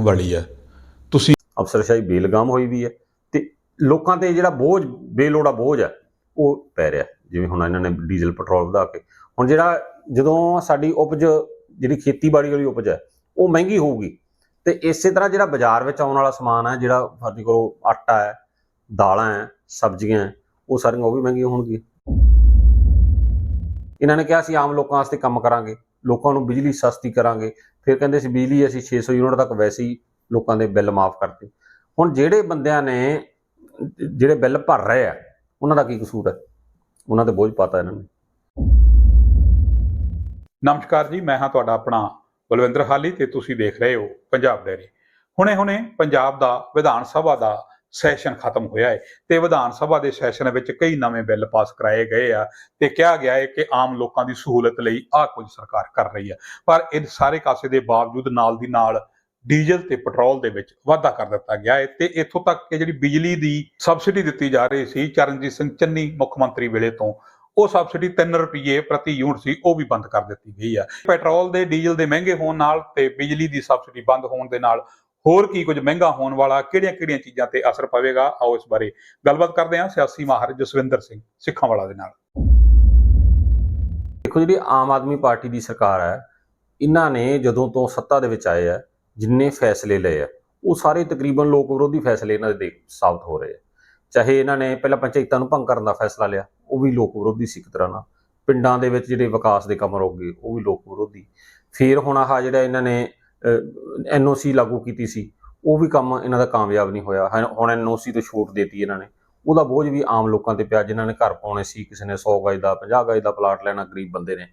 ਵਾਲੀ ਹੈ। ਤੁਸੀਂ ਅਫਸਰਸ਼ਾਹੀ ਬੇਲਗਾਮ ਹੋਈ ਵੀ ਹੈ ਤੇ ਲੋਕਾਂ ਤੇ ਜਿਹੜਾ ਬੋਝ ਬੇਲੋੜਾ ਬੋਝ ਹੈ ਉਹ ਪੈ ਰਿਹਾ ਜਿਵੇਂ ਹੁਣ ਇਹਨਾਂ ਨੇ ਡੀਜ਼ਲ ਪੈਟਰੋਲ ਵਧਾ ਕੇ। ਹੁਣ ਜਿਹੜਾ ਜਦੋਂ ਸਾਡੀ ਉਪਜ ਜਿਹੜੀ ਖੇਤੀਬਾੜੀ ਵਾਲੀ ਉਪਜ ਹੈ ਉਹ ਮਹਿੰਗੀ ਹੋਊਗੀ। ਤੇ ਇਸੇ ਤਰ੍ਹਾਂ ਜਿਹੜਾ ਬਾਜ਼ਾਰ ਵਿੱਚ ਆਉਣ ਵਾਲਾ ਸਮਾਨ ਹੈ ਜਿਹੜਾ ਫਰਜ਼ੀ ਕਰੋ ਆਟਾ ਹੈ ਦਾਲਾਂ ਹੈ ਸਬਜ਼ੀਆਂ ਹੈ, ਉਹ ਸਾਰੀਆਂ ਉਹ ਵੀ ਮਹਿੰਗੀਆਂ ਹੋਣਗੀਆਂ। ਇਹਨਾਂ ਨੇ ਕਿਹਾ ਸੀ ਆਮ ਲੋਕਾਂ ਵਾਸਤੇ ਕੰਮ ਕਰਾਂਗੇ। ਲੋਕਾਂ ਨੂੰ ਬਿਜਲੀ ਸਸਤੀ ਕਰਾਂਗੇ। ਫਿਰ ਕਹਿੰਦੇ ਸੀ, ਬਿਜਲੀ ਅਸੀਂ 600 ਯੂਨਿਟ ਤੱਕ ਵੈਸੇ ਹੀ ਲੋਕਾਂ ਦੇ ਬਿੱਲ ਮਾਫ ਕਰਤੇ। ਹੁਣ ਜਿਹੜੇ ਬੰਦਿਆਂ ਨੇ ਜਿਹੜੇ ਬਿੱਲ ਭਰ ਰਹੇ ਆ, ਉਹਨਾਂ ਦਾ ਕੀ ਕਸੂਰ ਹੈ? ਉਹਨਾਂ ਤੇ ਬੋਝ ਪਾਤਾ ਇਹਨਾਂ ਨੇ। ਨਮਸਕਾਰ ਜੀ, ਮੈਂ ਹਾਂ ਤੁਹਾਡਾ ਆਪਣਾ ਬਲਵਿੰਦਰ ਹਾਲੀ ਤੇ ਤੁਸੀਂ ਦੇਖ ਰਹੇ ਹੋ ਪੰਜਾਬ ਡੈਰੀ ਹੁਣੇ-ਹੁਣੇ ਪੰਜਾਬ ਦਾ ਵਿਧਾਨ ਸਭਾ ਦਾ ਸੈਸ਼ਨ ਖਤਮ ਹੋਇਆ ਹੈ ਤੇ ਵਿਧਾਨ ਸਭਾ ਦੇ ਸੈਸ਼ਨ ਵਿੱਚ ਕਈ ਨਵੇਂ ਬਿੱਲ ਪਾਸ ਕਰਾਏ ਗਏ ਆ ਤੇ ਕਿਹਾ ਗਿਆ ਹੈ ਕਿ ਆਮ ਲੋਕਾਂ ਦੀ ਸਹੂਲਤ ਲਈ ਆਹ ਕੁਝ ਸਰਕਾਰ ਕਰ ਰਹੀ ਹੈ ਪਰ ਇਹ ਸਾਰੇ ਕਾਸੇ ਦੇ ਬਾਵਜੂਦ ਨਾਲ ਦੀ ਨਾਲ ਡੀਜ਼ਲ ਤੇ ਪੈਟਰੋਲ ਦੇ ਵਿੱਚ ਵਾਧਾ ਕਰ ਦਿੱਤਾ ਗਿਆ ਹੈ ਤੇ ਇੱਥੋਂ ਤੱਕ ਕਿ ਜਿਹੜੀ ਬਿਜਲੀ ਦੀ ਸਬਸਿਡੀ ਦਿੱਤੀ ਜਾ ਰਹੀ ਸੀ ਚਰਨਜੀਤ ਸਿੰਘ ਚੰਨੀ ਮੁੱਖ ਮੰਤਰੀ ਵੇਲੇ ਤੋਂ, ਉਹ ਸਬਸਿਡੀ 3 ਰੁਪਏ ਪ੍ਰਤੀ ਯੂਨਿਟ ਸੀ, ਉਹ ਵੀ ਬੰਦ ਕਰ ਦਿੱਤੀ ਗਈ ਆ। ਪੈਟਰੋਲ ਦੇ ਡੀਜ਼ਲ ਦੇ ਮਹਿੰਗੇ ਹੋਣ ਨਾਲ ਤੇ ਬਿਜਲੀ ਦੀ ਸਬਸਿਡੀ ਬੰਦ ਹੋਣ ਦੇ ਨਾਲ ਹੋਰ ਕੀ ਕੁਝ ਮਹਿੰਗਾ ਹੋਣ ਵਾਲਾ ਕਿਹੜੀਆਂ-ਕਿਹੜੀਆਂ ਚੀਜ਼ਾਂ ਤੇ ਅਸਰ ਪਵੇਗਾ? ਆਓ ਇਸ ਬਾਰੇ ਗੱਲਬਾਤ ਕਰਦੇ ਹਾਂ ਸਿਆਸੀ ਮਾਹਰ ਜਸਵਿੰਦਰ ਸਿੰਘ, ਸਿੱਖਾਂ ਵਾਲਾ ਦੇ ਨਾਲ। ਦੇਖੋ ਜਿਹੜੀ ਆਮ ਆਦਮੀ ਪਾਰਟੀ ਦੀ ਸਰਕਾਰ ਹੈ, ਇਹਨਾਂ ਨੇ ਜਦੋਂ ਤੋਂ ਸੱਤਾ ਦੇ ਵਿੱਚ ਆਏ ਆ, ਜਿੰਨੇ ਫੈਸਲੇ ਲਏ ਆ, ਉਹ ਸਾਰੇ ਤਕਰੀਬਨ ਲੋਕ ਵਿਰੋਧੀ ਫੈਸਲੇ ਇਹਨਾਂ ਦੇ ਸਾਬਤ ਹੋ ਰਹੇ ਆ। ਚਾਹੇ ਇਹਨਾਂ ਨੇ ਪਹਿਲਾਂ ਪੰਚਾਇਤਾਂ ਨੂੰ ਭੰਗ ਕਰਨ ਦਾ ਫੈਸਲਾ ਲਿਆ, ਉਹ ਵੀ ਲੋਕ ਵਿਰੋਧੀ ਸੀ ਇੱਕ ਤਰ੍ਹਾਂ ਨਾਲ। ਪਿੰਡਾਂ ਦੇ ਵਿੱਚ ਜਿਹੜੇ ਵਿਕਾਸ ਦੇ ਕੰਮ ਰੋਕ ਗਏ, ਉਹ ਵੀ ਲੋਕ ਵਿਰੋਧੀ। ਫਿਰ ਹੁਣ ਆਹ ਜਿਹੜਾ ਇਹਨਾਂ ਨੇ ਐਨਓਸੀ ਲਾਗੂ ਕੀਤੀ ਸੀ, ਉਹ ਵੀ ਕੰਮ ਇਹਨਾਂ ਦਾ ਕਾਮਯਾਬ ਨਹੀਂ ਹੋਇਆ। ਹੁਣ- ਹੁਣ ਐਨਓਸੀ ਤੋਂ ਛੂਟ ਦੇਤੀ ਇਹਨਾਂ ਨੇ। ਉਹਦਾ ਬੋਝ ਵੀ ਆਮ ਲੋਕਾਂ ਤੇ ਪਿਆ, ਜਿਨ੍ਹਾਂ ਨੇ ਘਰ ਪਾਉਣੇ ਸੀ, ਕਿਸੇ ਨੇ 100 ਗਜ ਦਾ 50 ਗਜ ਦਾ ਪਲਾਟ ਲੈਣਾ ਗਰੀਬ ਬੰਦੇ ਨੇ।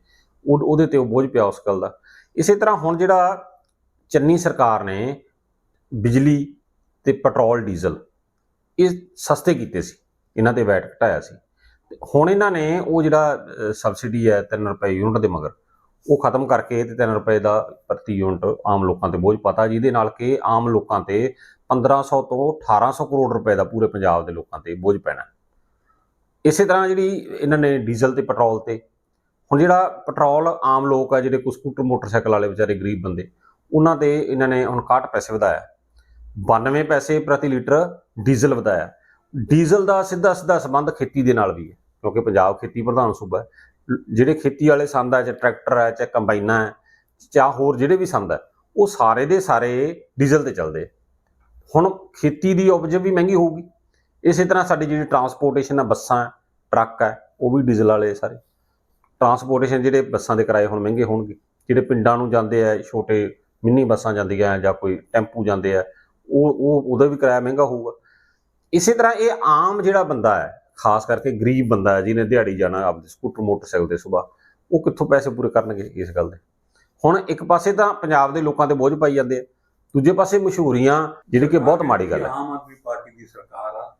ਉਹਦੇ ਤੇ ਉਹ ਬੋਝ ਪਿਆ ਉਸ ਗੱਲ ਦਾ। ਇਸੇ ਤਰ੍ਹਾਂ ਹੁਣ ਜਿਹੜਾ ਚੰਨੀ ਸਰਕਾਰ ਨੇ ਬਿਜਲੀ ਤੇ ਪੈਟਰੋਲ, ਡੀਜ਼ਲ, ਇਹ ਸਸਤੇ ਕੀਤੇ ਸੀ। ਇਹਨਾਂ ਤੇ ਵੈਟ ਘਟਾਇਆ ਸੀ। ਤੇ ਹੁਣ ਇਹਨਾਂ ਨੇ ਉਹ ਜਿਹੜਾ ਸਬਸਿਡੀ ਹੈ 3 ਰੁਪਏ ਯੂਨਿਟ ਦੇ ਮਗਰ ਉਹ ਖਤਮ ਕਰਕੇ ਤੇ 3 ਰੁਪਏ ਦਾ ਪ੍ਰਤੀ ਯੂਨਿਟ ਆਮ ਲੋਕਾਂ ਤੇ ਬੋਝ ਪਾਤਾ, ਜਿਹਦੇ ਨਾਲ ਕਿ ਆਮ ਲੋਕਾਂ ਤੇ 1500 ਤੋਂ 1800 ਕਰੋੜ ਰੁਪਏ ਦਾ ਪੂਰੇ ਪੰਜਾਬ ਦੇ ਲੋਕਾਂ ਤੇ ਬੋਝ ਪੈਣਾ। ਇਸੇ ਤਰ੍ਹਾਂ ਜਿਹੜੀ ਇਹਨਾਂ ਨੇ ਡੀਜ਼ਲ ਤੇ ਪੈਟਰੋਲ ਤੇ, ਹੁਣ ਜਿਹੜਾ ਪੈਟਰੋਲ ਆਮ ਲੋਕ ਆ, ਜਿਹੜੇ ਕੋਈ ਸਕੂਟਰ, ਮੋਟਰਸਾਈਕਲ ਵਾਲੇ ਵਿਚਾਰੇ ਗਰੀਬ ਬੰਦੇ, ਉਹਨਾਂ ਤੇ ਇਹਨਾਂ ਨੇ ਹੁਣ 61 ਪੈਸੇ ਵਧਾਇਆ। 92 ਪੈਸੇ ਪ੍ਰਤੀ ਲੀਟਰ ਡੀਜ਼ਲ ਵਧਾਇਆ। ਡੀਜ਼ਲ ਦਾ ਸਿੱਧਾ ਸਿੱਧਾ ਸੰਬੰਧ ਖੇਤੀ ਦੇ ਨਾਲ ਵੀ ਹੈ, ਕਿਉਂਕਿ ਪੰਜਾਬ ਖੇਤੀ ਪ੍ਰਧਾਨ ਸੂਬਾ ਹੈ। ਜਿਹੜੇ ਖੇਤੀ ਵਾਲੇ ਸੰਦ ਹੈ ਚਾਹੇ ਟਰੈਕਟਰ ਹੈ ਚਾਹੇ ਕੰਬਾਈਨਾਂ ਹੈ ਚਾਹ ਹੋਰ ਜਿਹੜੇ ਵੀ ਸੰਦ ਹੈ ਉਹ ਸਾਰੇ ਦੇ ਸਾਰੇ ਡੀਜ਼ਲ ਤੇ ਚੱਲਦੇ ਆ। ਹੁਣ ਖੇਤੀ ਦੀ ਉਪਜ ਵੀ ਮਹਿੰਗੀ ਹੋਊਗੀ। ਇਸੇ ਤਰ੍ਹਾਂ ਸਾਡੀ ਜਿਹੜੀ ਟਰਾਂਸਪੋਰਟੇਸ਼ਨ ਹੈ ਬੱਸਾਂ ਹੈ ਟਰੱਕ ਹੈ ਉਹ ਵੀ ਡੀਜ਼ਲ ਵਾਲੇ ਸਾਰੇ। ਟਰਾਂਸਪੋਰਟੇਸ਼ਨ ਜਿਹੜੇ ਬੱਸਾਂ ਦੇ ਕਿਰਾਏ ਹੁਣ ਮਹਿੰਗੇ ਹੋਣਗੇ। ਜਿਹੜੇ ਪਿੰਡਾਂ ਨੂੰ ਜਾਂਦੇ ਆ, ਛੋਟੇ ਮਿੰਨੀ ਬੱਸਾਂ ਜਾਂਦੀਆਂ ਜਾਂ ਕੋਈ ਟੈਂਪੂ ਜਾਂਦੇ ਆ, ਉਹ ਉਹ, ਉਹਦਾ ਵੀ ਕਿਰਾਇਆ ਮਹਿੰਗਾ ਹੋਊਗਾ। ਇਸੇ ਤਰ੍ਹਾਂ ਇਹ ਆਮ ਜਿਹੜਾ ਬੰਦਾ ਹੈ ਖਾਸ ਕਰਕੇ ਗਰੀਬ ਬੰਦਾ ਹੈ ਜਿਹਨੇ ਦਿਹਾੜੀ ਜਾਣਾ ਆਪਦੇ ਸਕੂਟਰ ਮੋਟਰਸਾਈਕਲ ਤੇ ਸਵੇਰ ਉਹ ਕਿੱਥੋਂ ਪੈਸੇ ਪੂਰੇ ਕਰਨਗੇ ਇਸ ਗੱਲ ਦੇ? ਹੁਣ ਇੱਕ ਪਾਸੇ ਤਾਂ ਪੰਜਾਬ ਦੇ ਲੋਕਾਂ ਤੇ ਬੋਝ ਪਾਈ ਜਾਂਦੇ ਆ ਦੂਜੇ ਪਾਸੇ ਮਸ਼ਹੂਰੀਆਂ ਜਿਹੜੀ ਕਿ ਬਹੁਤ ਮਾੜੀ ਗੱਲ ਹੈ। ਆਮ ਆਦਮੀ ਪਾਰਟੀ ਦੀ ਸਰਕਾਰ ਆ।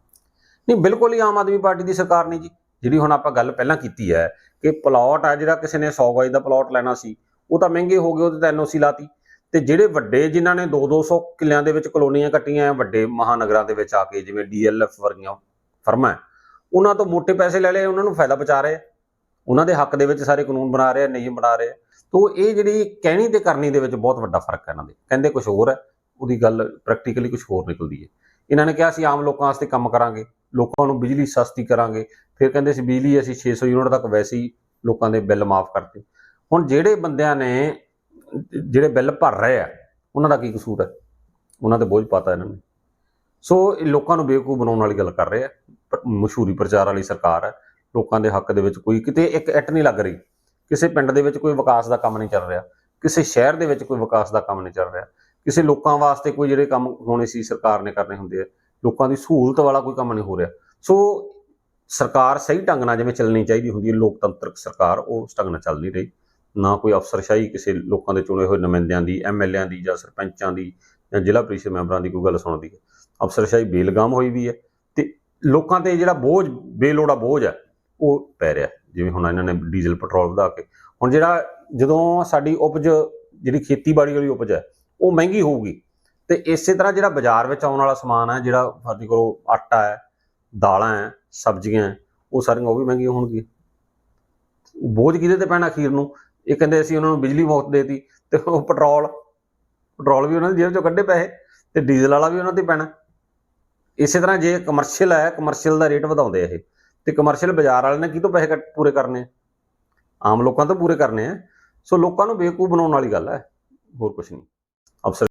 ਨਹੀਂ ਬਿਲਕੁਲ ਹੀ ਆਮ ਆਦਮੀ ਪਾਰਟੀ ਦੀ ਸਰਕਾਰ ਨਹੀਂ ਜੀ। ਜਿਹੜੀ ਹੁਣ ਆਪਾਂ ਗੱਲ ਪਹਿਲਾਂ ਕੀਤੀ ਹੈ ਕਿ ਪਲਾਟ ਆ ਜਿਹੜਾ ਕਿਸੇ ਨੇ 100 ਗਜ ਦਾ ਪਲਾਟ ਲੈਣਾ ਸੀ ਉਹ ਤਾਂ ਮਹਿੰਗੇ ਹੋ ਗਏ ਉਹਦੇ ਤਾਂ ਐਨਓਸੀ ਲਾਤੀ। ਤੇ ਜਿਹੜੇ ਵੱਡੇ ਜਿਨ੍ਹਾਂ ਨੇ 2-200 ਕਿੱਲਿਆਂ ਦੇ ਵਿੱਚ ਕਲੋਨੀਆਂ ਕੱਟੀਆਂ ਵੱਡੇ ਮਹਾਨਗਰਾਂ ਦੇ ਵਿੱਚ ਆ ਕੇ ਜਿਵੇਂ ਡੀਐਲਐਫ ਵਰਗੀਆਂ ਫਰਮਾਂ ਉਹਨਾਂ ਤੋਂ ਮੋٹے ਪੈਸੇ ਲੈ ਲਏ, ਉਹਨਾਂ ਨੂੰ ਫਾਇਦਾ ਪਹੁੰਚਾ ਰਹੇ ਆ। ਉਹਨਾਂ ਦੇ ਹੱਕ ਦੇ ਵਿੱਚ ਸਾਰੇ ਕਾਨੂੰਨ ਬਣਾ ਰਹੇ ਆ ਨਿਯਮ ਬਣਾ ਰਹੇ ਆ। ਤੋ ਇਹ ਜਿਹੜੀ ਕਹਿਣੀ ਤੇ ਕਰਨੀ ਦੇ ਵਿੱਚ ਬਹੁਤ ਵੱਡਾ ਫ਼ਰਕ ਹੈ ਇਹਨਾਂ ਦੇ। ਕਹਿੰਦੇ ਕੁਝ ਹੋਰ ਹੈ, ਉਹਦੀ ਗੱਲ ਪ੍ਰੈਕਟੀਕਲੀ ਕੁਝ ਹੋਰ ਨਿਕਲਦੀ ਹੈ। ਇਹਨਾਂ ਨੇ ਕਿਹਾ ਸੀ, ਆਮ ਲੋਕਾਂ ਵਾਸਤੇ ਕੰਮ ਕਰਾਂਗੇ, ਲੋਕਾਂ ਨੂੰ ਬਿਜਲੀ ਸਸਤੀ ਕਰਾਂਗੇ। ਫਿਰ ਕਹਿੰਦੇ ਸੀ, ਬਿਜਲੀ ਅਸੀਂ 600 ਯੂਨਿਟ ਤੱਕ ਵੈਸੇ ਹੀ ਲੋਕਾਂ ਦੇ ਬਿੱਲ ਮਾਫ ਕਰਤੇ। ਹੁਣ ਜਿਹੜੇ ਬੰਦਿਆਂ ਨੇ, ਜਿਹੜੇ ਬਿੱਲ ਭਰ ਰਹੇ ਆ, ਉਹਨਾਂ ਦਾ ਕੀ ਕਸੂਰ ਹੈ? ਉਹਨਾਂ ਤੇ ਬੋਝ ਪਾਤਾ ਇਹਨਾਂ ਨੇ। ਸੋ ਇਹ ਲੋਕਾਂ ਨੂੰ ਬੇਵਕੂਫ ਬਣਾਉਣ ਵਾਲੀ ਗੱਲ ਕਰ ਰਹੇ ਆ। ਮਸ਼ਹੂਰੀ ਪ੍ਰਚਾਰ ਵਾਲੀ ਸਰਕਾਰ ਹੈ, ਲੋਕਾਂ ਦੇ ਹੱਕ ਦੇ ਵਿੱਚ ਕੋਈ ਕਿਤੇ ਇੱਕ ਇੱਟ ਨਹੀਂ ਲੱਗ ਰਹੀ, ਕਿਸੇ ਪਿੰਡ ਦੇ ਵਿੱਚ ਕੋਈ ਵਿਕਾਸ ਦਾ ਕੰਮ ਨਹੀਂ ਚੱਲ ਰਿਹਾ, ਕਿਸੇ ਸ਼ਹਿਰ ਦੇ ਵਿੱਚ ਕੋਈ ਵਿਕਾਸ ਦਾ ਕੰਮ ਨਹੀਂ ਚੱਲ ਰਿਹਾ, ਕਿਸੇ ਲੋਕਾਂ ਵਾਸਤੇ ਕੋਈ ਜਿਹੜੇ ਕੰਮ ਹੋਣੇ ਸੀ ਸਰਕਾਰ ਨੇ ਕਰਨੇ ਹੁੰਦੇ ਆ, ਲੋਕਾਂ ਦੀ ਸਹੂਲਤ ਵਾਲਾ ਕੋਈ ਕੰਮ ਨਹੀਂ ਹੋ ਰਿਹਾ। ਸੋ ਸਰਕਾਰ ਸਹੀ ਢੰਗ ਨਾਲ ਜਿਵੇਂ ਚੱਲਣੀ ਚਾਹੀਦੀ ਹੁੰਦੀ ਹੈ, ਲੋਕਤੰਤਰਕ ਸਰਕਾਰ ਉਹ ਉਸ ਢੰਗ ਨਾਲ ਚੱਲ ਨਹੀਂ ਰਹੀ, ਨਾ ਕੋਈ ਅਫਸਰਸ਼ਾਹੀ ਕਿਸੇ ਲੋਕਾਂ ਦੇ ਚੁਣੇ ਹੋਏ ਨੁਮਾਇੰਦਿਆਂ ਦੀ ਐਮਐਲਏਆਂ ਦੀ ਜਾਂ ਸਰਪੰਚਾਂ ਦੀ ਜਾਂ ਜ਼ਿਲ੍ਹਾ ਪ੍ਰੀਸ਼ਦ ਮੈਂਬਰਾਂ ਦੀ ਕੋਈ ਗੱਲ ਸੁਣਦੀ ਹੈ। ਅਫਸਰਸ਼ਾਹੀ ਬੇਲਗਾਮ ਹੋਈ ਵੀ ਹੈ ਲੋਕਾਂ ਤੇ ਜਿਹੜਾ ਬੋਝ, ਬੇਲੋੜਾ ਬੋਝ ਹੈ, ਉਹ ਪੈ ਰਿਹਾ ਜਿਵੇਂ ਹੁਣ ਇਹਨਾਂ ਨੇ ਡੀਜ਼ਲ, ਪੈਟਰੋਲ ਵਧਾ ਕੇ। ਹੁਣ ਜਿਹੜਾ ਜਦੋਂ ਸਾਡੀ ਉਪਜ, ਜਿਹੜੀ ਖੇਤੀਬਾੜੀ ਵਾਲੀ ਉਪਜ ਹੈ, ਉਹ ਮਹਿੰਗੀ ਹੋਊਗੀ। ਤੇ ਇਸੇ ਤਰ੍ਹਾਂ ਜਿਹੜਾ ਬਾਜ਼ਾਰ ਵਿੱਚ ਆਉਣ ਵਾਲਾ ਸਮਾਨ ਹੈ, ਜਿਹੜਾ ਫਰਜ਼ੀ ਕਰੋ ਆਟਾ ਹੈ, ਦਾਲਾਂ ਹੈ, ਸਬਜ਼ੀਆਂ ਉਹ ਸਾਰੀਆਂ ਉਹ ਵੀ ਮਹਿੰਗੀਆਂ ਹੋਣਗੀਆਂ। ਬੋਝ ਕਿਹਦੇ ਤੇ ਪੈਣਾ ਅਖੀਰ ਨੂੰ? ਇਹ ਕਹਿੰਦੇ ਅਸੀਂ ਉਹਨਾਂ ਨੂੰ ਬਿਜਲੀ ਮੁਫਤ ਦੇਤੀ ਤੇ ਉਹ ਪੈਟਰੋਲ ਪੈਟਰੋਲ ਵੀ ਉਹਨਾਂ ਦੀ ਜੇਬ ਚੋਂ ਕੱਢੇ ਪੈਸੇ ਤੇ ਡੀਜ਼ਲ ਵਾਲਾ ਵੀ ਉਹਨਾਂ ਤੇ ਪੈਣਾ। ਇਸੇ ਤਰ੍ਹਾਂ ਜੇ ਕਮਰਸ਼ੀਅਲ ਹੈ ਕਮਰਸ਼ੀਅਲ ਦਾ ਰੇਟ ਵਧਾਉਂਦੇ ਆ ਇਹ, ਤੇ ਕਮਰਸ਼ੀਅਲ ਬਾਜ਼ਾਰ ਵਾਲੇ ਨੇ ਕਿਤੋਂ ਪੈਸੇ ਕੱਟ- ਪੂਰੇ ਕਰਨੇ ਆ? ਆਮ ਲੋਕਾਂ ਤੋਂ ਪੂਰੇ ਕਰਨੇ ਆ। ਸੋ ਲੋਕਾਂ ਨੂੰ ਬੇਵਕੂਫ ਬਣਾਉਣ ਵਾਲੀ ਗੱਲ ਹੈ, ਹੋਰ ਕੁਝ ਨਹੀਂ। ਅਫਸਰ